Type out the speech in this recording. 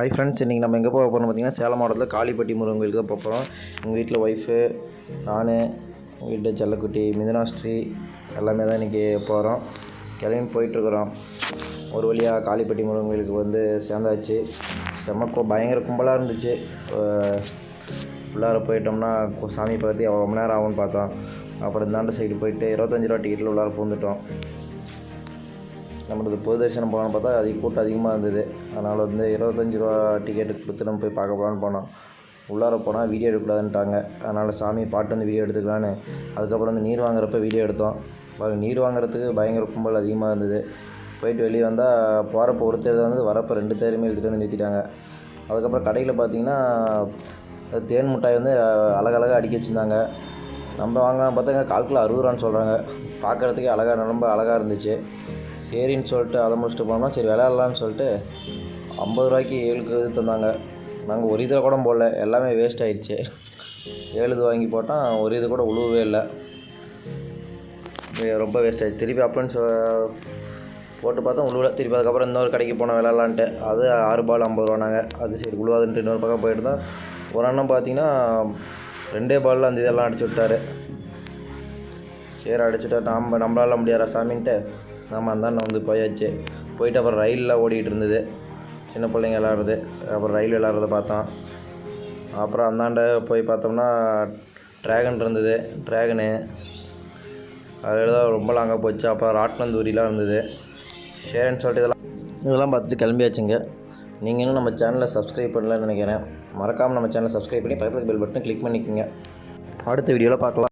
Hi friends இன்றைக்கி நம்ம எங்கே போக போகிறோம் பார்த்தீங்கன்னா சேலம் மாவட்டத்தில் காளிப்பட்டி முருகன் கோயிலுக்கு தான் போக போகிறோம் எங்கள் வீட்டில் ஒய்ஃபு நான் வீட்டு செல்லக்குட்டி மிதுனா எல்லாமே தான் இன்றைக்கி போகிறோம் கிளம்பி போயிட்டுருக்குறோம் ஒரு வழியாக காளிப்பட்டி முருகன் கோயிலுக்கு வந்து சேர்ந்தாச்சு. செம்ம பயங்கர கும்பலாக இருந்துச்சு. உள்ளார போயிட்டோம்னா சாமி பார்த்து எவ்வளோ மணி நேரம் ஆகும்னு பார்த்தோம். அப்புறம் இந்தாண்ட சைடு போயிட்டு இருபத்தஞ்சி ரூபா டிக்கெட்டில் உள்ளார பூந்துட்டோம் நம்மளது பொது தரிசனம் போகலான்னு பார்த்தா அதிக கூட்டம் அதிகமாக இருந்தது. அதனால் வந்து இருபத்தஞ்சி ரூபா டிக்கெட்டு கொடுத்து நம்ம போய் பார்க்க போகலான்னு போனோம். உள்ளார போனால் வீடியோ எடுக்கக்கூடாதுன்ட்டாங்க. அதனால் சாமி பாட்டு வந்து வீடியோ எடுத்துக்கலான்னு. அதுக்கப்புறம் வந்து நீர் வாங்குறப்ப வீடியோ எடுத்தோம். நீர் வாங்குறதுக்கு பயங்கர கும்பல் அதிகமாக இருந்தது. போயிட்டு வெளியே வந்தால் போகிறப்ப ஒரு தேர் வந்து வரப்போ ரெண்டு தேருமே எடுத்துகிட்டு வந்து நிறுத்திட்டாங்க. அதுக்கப்புறம் கடையில் பார்த்தீங்கன்னா தேன் மிட்டாய் வந்து அழகழகாக அடிக்க அடுக்கி வச்சுருந்தாங்க. நம்ம வாங்கலாம் பார்த்தாங்க கால் கிலோ அறுபது ரூபான்னு சொல்கிறாங்க பார்க்குறதுக்கே அழகாக ரொம்ப அழகாக இருந்துச்சு. சரின்னு சொல்லிட்டு அதை முடிச்சுட்டு போனோம்னா சரி விளையாடலான்னு சொல்லிட்டு ஐம்பது ரூபாய்க்கு ஏழுக்கு இது தந்தாங்க. நாங்கள் ஒரு இதில் கூட போடல எல்லாமே வேஸ்ட் ஆயிடுச்சு. ஏழு இது வாங்கி போட்டால் ஒரு இது கூட உழுவவே இல்லை. ரொம்ப வேஸ்ட் ஆயிடுச்சு. திருப்பி அப்பன்னு சொ போட்டு பார்த்தா உழுவல. திருப்பி அதுக்கப்புறம் இன்னொரு கடைக்கு போனோம் விளையாடலான்ட்டு. அது ஆறு பால் ஐம்பது ரூபா நாங்கள் அது சரி உழுவாதுன்ட்டு இன்னொரு பக்கம் போயிட்டு தான் ஒரு அண்ணன் பார்த்தீங்கன்னா ரெண்டே பாலில் அந்த இதெல்லாம் அடிச்சு விட்டாரு. சரி அடிச்சுட்டா நம்ம நம்மளால முடியாதா சாமின்ட்டு? நம்ம அந்தாண்ட வந்து போயாச்சு. போயிட்டு அப்புறம் ரயிலில் ஓடிக்கிட்டு இருந்தது. சின்ன பிள்ளைங்க விளாட்றது அப்புறம் ரயில் விளாட்றத பார்த்தோம் அப்புறம் அந்தாண்ட போய் பார்த்தோம்னா ட்ராகன் இருந்தது. ட்ராகனு அதில் தான் ரொம்ப லாங்காக போச்சு. அப்புறம் ராட்னந்தூரிலாம் இருந்தது. சரின்னு சொல்லிட்டு இதெல்லாம் இதெல்லாம் பார்த்துட்டு கிளம்பியாச்சுங்க. நீங்கள் இன்னும் நம்ம சேனலை சப்ஸ்கிரைப் பண்ணலன்னு நினைக்கிறேன். மறக்காமல் நம்ம சேனலை சப்ஸ்கிரைப் பண்ணி பக்கத்தில் பெல் பட்டன் கிளிக் பண்ணிக்கோங்க. அடுத்த வீடியோவில் பார்க்கலாம்.